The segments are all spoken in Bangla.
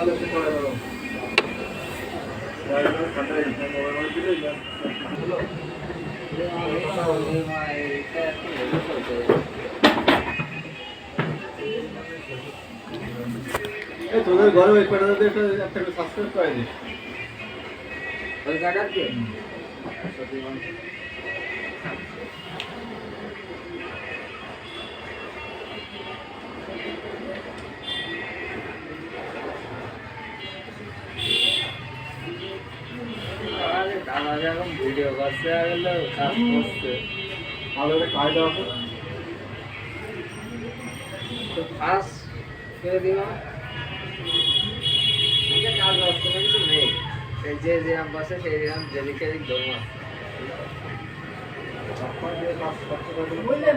এই তোদের ঘরে ওই পেটাতে একটা একটা সাবস্ক্রাইব করে দিস ওই কাকার কে আরে যখন ভিডিও করছে আর হলো কাজ করছে। ভালো একটা কাজ দেওয়া তো ফার্স্ট করে আমাকে কাজ কোনো কিছু নেই। এই যে যেরকম বসে সেই যেরকম যেদিকে যেদিক দৌড় বুঝলেন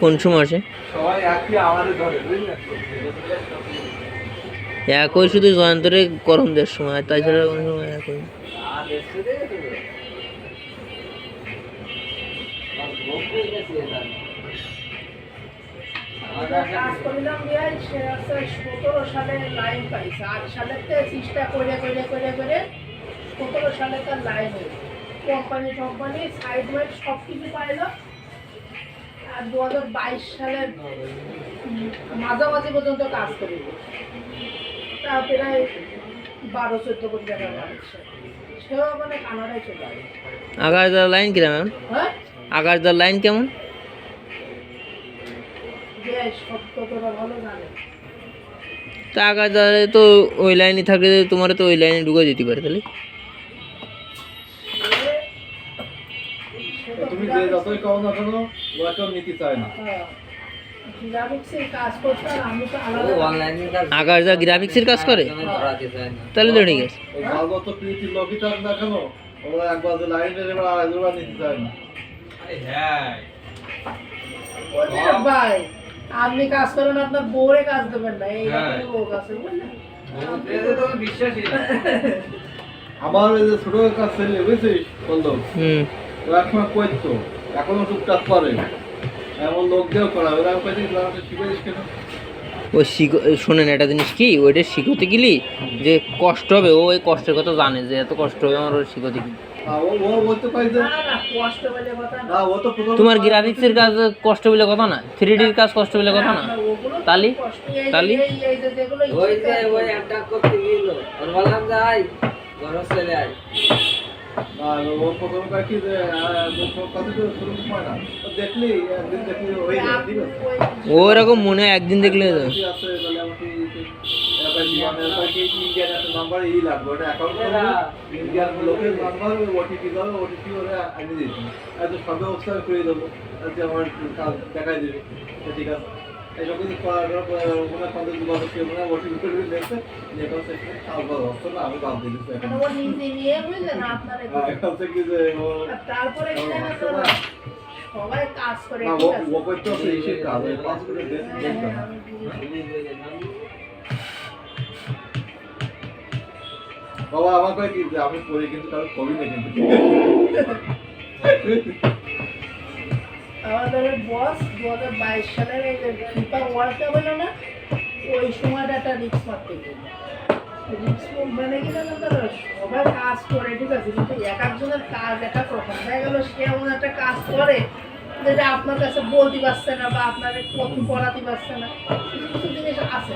কোন সময় আছে সবাই একই শুধু জয়ন্তরে গরম দেওয়ার সময় তাই ছাড়া কোনো সময় একই। হয়ে সতেরো সালে লাইন পাইছে আট সালের চেষ্টা করে করে করে করে সতেরো সালে তার লাইন হয়েছে কোম্পানি কোম্পানি সাইড সব কিছু পাইলো দু হাজার বাইশ সালের মাঝামাঝি পর্যন্ত কাজ করি। তা প্রায় বারো চোদ্দ কোটি সেও মানে কানাডায় চলে আসে। আগারদার লাইন কিরম হ্যাঁ? আগারদার লাইন কেমন? তা আগারদারে তো ওই লাইনে থাকলে তোমার তো ওই লাইনে ঢুকে যেতে পারে তাহলে। যতই কও না কেন ওরা কেউ নিতে চায় না। গ্রাফিক্সের কাজ করে। তাহলে তো ঠিক আছে ভাগবত থাক কেন ওরা একবার লাইনে এবার নিতে চায় ভাই আপনি কাজ করেন আপনার বোরে কাজ দেবেন না এই রকম লোক আছে বুঝলেন আমার ওই যে ছোট কাজ ছেলে বুঝছিস? বলল হুম। ও একসময় করতো এখনও টুকটাক করে এমন লোক দিয়েও করা ওরা কেন? ওই শিখো শোনেন একটা জিনিস কি ওইটা শিখতে গেলি যে কষ্ট হবে ও ওই কষ্টের কথা জানে যে এত কষ্ট হবে আমার ওই শিখতে গেলে। আর ও ও বলতে পারি যে না না কষ্ট বলে কথা না। না ও তো প্রথম তোমার গ্রাফিক্সের কাজ কষ্ট বলে কথা না? থ্রি ডির কাজ কষ্ট বলে কথা না? তালি? তালি? ওই যে ওই করতে গেল। ওর বললাম যে আই ঘর ছেলে আই না ও প্রথম কি যে কত করে শুরু হয় না? দেখলি একদিন দেখলি হয়ে যাবে ঠিক আছে ওই ও এরকম মনে হয় একদিন দেখলে হয়ে যাবে। কি আছে তাহলে আমাকে এত সবে অবস্থায় করে দেবো যে আমার কাজ দেখাই দেবে তো ঠিক আছে। কেউ মনে ওটিপি করে দেখছে যে হচ্ছে না আমি বাদ আপনার হ্যাঁ, এখন হচ্ছে কি যে তারপরে সবাই কাজ করে ও করতে হচ্ছে এই কাজ করে হ্যাঁ, হ্যাঁ। বাবা আমাকে কি যে আমি পড়ি কিন্তু কারও কবি না কিন্তু। আমাদের বস দু হাজার বাইশ সালের এই ফিফা ওয়ার্ল্ড কাপ হলো না ওই সময়টা একটা রিক্স মারতে গেল রিক্স মানে কি জানেন তো সবাই কাজ করে, ঠিক আছে? কিন্তু এক একজনের কাজ এক এক রকম দেখা গেল, সে এমন একটা কাজ করে যেটা আপনার কাছে বলতে পারছে না বা আপনাকে কপি পড়াতে পারছে না। কিছু কিছু জিনিস আছে।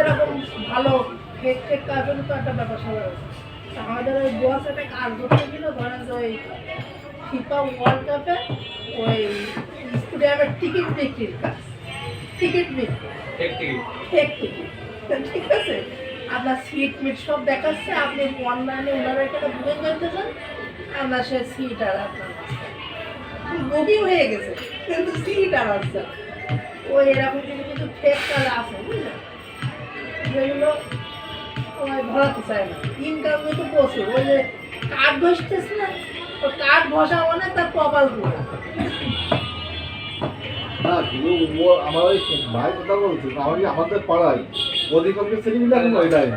এরকম ভালো ফেক ফেক কাজ হলে তো একটা ব্যাপার স্যাপার আছে। আমাদের ওই বস একটা কাজ করতে গেল, ধরেন যে ওই ফিফা ওয়ার্ল্ড কাপে ওই স্টেডিয়ামের টিকিট বিক্রির কাজ। টিকিট বিক্রি। ঠিক আছে? আপনার সিট মিট সব দেখাচ্ছে। আপনি অনলাইনে ওনারা এখানে বুকিং চান আপনার সে সিট আর আপনার বুকিং হয়ে গেছে কিন্তু সিট আর আসছে ওই এরকম কিছু কিছু ফেক কাজ আছে বুঝলেন? যেগুলো ওই ধরাতে চায় না। ইনকাম কিন্তু প্রচুর। ওই যে কাঠ ঘষতেছে না কাঠ ঘষা মানে তার কপাল না শুধু ও আমার ওই ভাই কথা বলছে আমার আমাদের পাড়ায় অধিকাংশ ছেলেগুলো এখন ওইটাই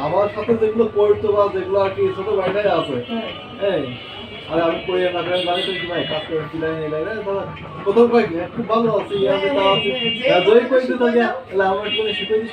আমার সাথে যেগুলো পড়তো বা যেগুলো আর কি ছোট ভাইটাই আছে হ্যাঁ। এই আরে আমি কই না কেন জানি তো কি ভাই কাজ করে নিয়ে লাগে ধর কোথাও কই খুব ভালো আছে ইয়া আছে তা আছে। যা জয় কই তো তাহলে আমার একটু শিখে দিস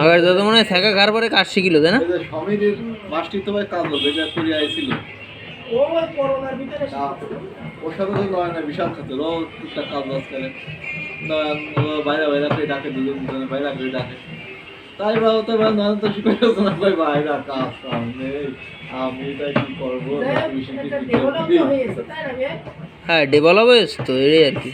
আগার দাদা মনে হয় থাকা খাওয়ার পরে কাজ শিখিল তাই না? স্বামীর মাসটি তোমার কাজ হবে যেটা করে আইছিল ও ওই ভিতরে তা ওর সাথে তো নয় না বিশাল খাতে ও টুকটাক কাজ বাজ করে। বাইরে বাইরে করে ডাকে দুজন দুজনে বাইরে করে ডাকে। তাই ভাবো তো ভাই নয়ন তো শিখে গেছে না ভাই না কাজ সামনে আমি তাই কি করব? হ্যাঁ ডেভেলপ হয়েছে তো এই আর কি।